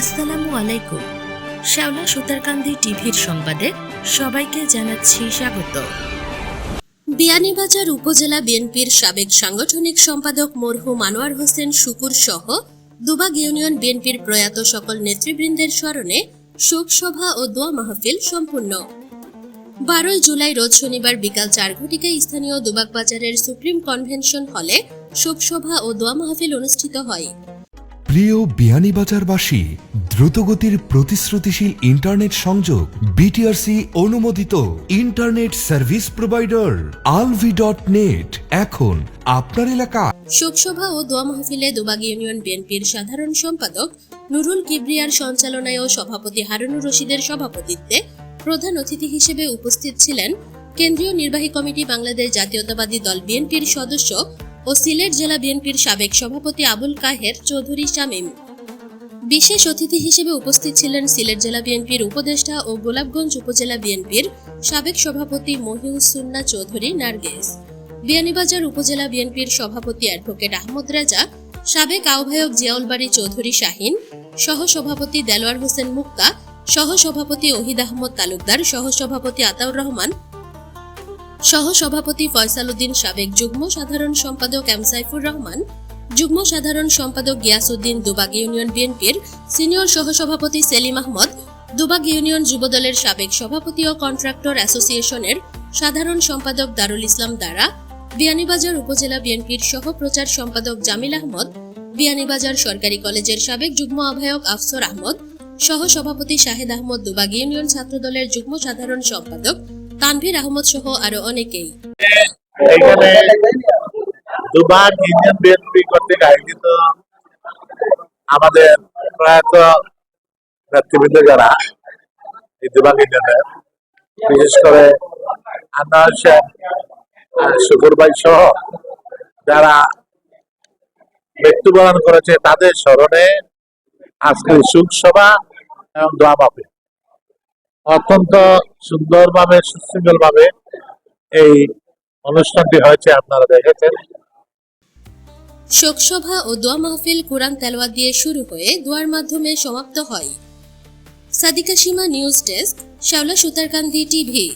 আসসালামু আলাইকুম। শ্যাওলা সুতারকান্দি টিভির সংবাদে সবাইকে জানাচ্ছি স্বাগত। বিয়ানীবাজার উপজেলা বিএনপির সাবেক সাংগঠনিক সম্পাদক মরহুম আনোয়ার হোসেন শুকুর সহ দুবাগ ইউনিয়ন বিএনপির প্রয়াত সকল নেতৃবৃন্দের স্মরণে শোক সভা ও দোয়া মাহফিল সম্পূর্ণ বারোই জুলাই রোজ শনিবার বিকাল চার ঘটিকায় স্থানীয় দুবাগ বাজারের সুপ্রিম কনভেনশন হলে শোকসভা ও দোয়া মাহফিল অনুষ্ঠিত হয়। প্রিয় বিয়ানীবাজারবাসী, দ্রুতগতির প্রতিশ্রুতিশীল ইন্টারনেট সংযোগ বিটিআরসি অনুমোদিত internet service provider Alvi dot net. এখন আপনার এলাকা শোকসভা ও দোয়া মাহফিলে দুবাগ ইউনিয়ন বিএনপির সাধারণ সম্পাদক নুরুল কিবরিয়ার সঞ্চালনায় ও সভাপতি হারুনুর রশিদের সভাপতিত্বে প্রধান অতিথি হিসেবে উপস্থিত ছিলেন কেন্দ্রীয় নির্বাহী কমিটি বাংলাদেশ জাতীয়তাবাদী দল বিএনপির সদস্য ও সিলেট জেলা বিএনপির সাবেক সভাপতি আবুল কাহের চৌধুরী শামীম। বিশেষ অতিথি হিসেবে উপস্থিত ছিলেন সিলেট জেলা বিএনপির উপদেষ্টা ও গোলাপগঞ্জ উপজেলা বিএনপির সাবেক সভাপতি মহিউসুন্না চৌধুরী নার্গেস। বিয়ানীবাজার উপজেলা বিএনপির সভাপতি অ্যাডভোকেট আহমদ রাজা, সাবেক আহ্বায়ক জিয়াউলবাড়ি চৌধুরী শাহিন সহ সভাপতি দেলোয়ার হোসেন মুক্তা সহ সভাপতি ওহিদ আহমদ তালুকদার সহ সভাপতি আতাউর রহমান সহ সভাপতি ফয়সাল উদ্দিন সাবেক যুগ্ম সাধারণ সম্পাদক এম সাইফুর রহমান, যুগ্ম সাধারণ সম্পাদক গিয়াসউদ্দিন দুবাগ ইউনিয়ন বিএনপির সিনিয়র সহসভাপতি সেলিম আহমদ, দুবাগ ইউনিয়ন যুবদলের সাবেক সভাপতি ও কন্ট্রাক্টর অ্যাসোসিয়েশনের সাধারণ সম্পাদক দারুল ইসলাম দ্বারা বিয়ানীবাজার উপজেলা বিএনপির সহ প্রচার সম্পাদক জামিল আহমদ, বিয়ানীবাজার সরকারি কলেজের সাবেক যুগ্ম আহ্বায়ক আফসর আহমদ সহ সভাপতি শাহেদ আহমদ দুবাগ ইউনিয়ন ছাত্রদলের যুগ্ম সাধারণ সম্পাদক তানভীর আহমদ সহ আরও অনেকেই। দুবার ইন্ডিয়ান বিএনপি কর্তৃক আয়োজিত আমাদের প্রয়াত নেতৃবৃন্দ যারা, এই দুবার ইন্ডিয়ানের বিশেষ করে আন্নার হোসেন শুকুর ভাই সহ যারা মৃত্যুবরণ করেছে তাদের স্মরণে আজকে সুখ সভা এবং দোয়া মাপে অত্যন্ত সুন্দরভাবে, সুশৃঙ্খলভাবে এই অনুষ্ঠানটি হয়েছে, আপনারা দেখেছেন। শোকসভা ও দোয়া মাহফিল কোরআন তেলাওয়াত দিয়ে শুরু হয়ে দোয়ার মাধ্যমে সমাপ্ত হয়। সাদিকা সীমা নিউজ ডেস্ক, শ্যাওলা সুতারকান্দি টিভি।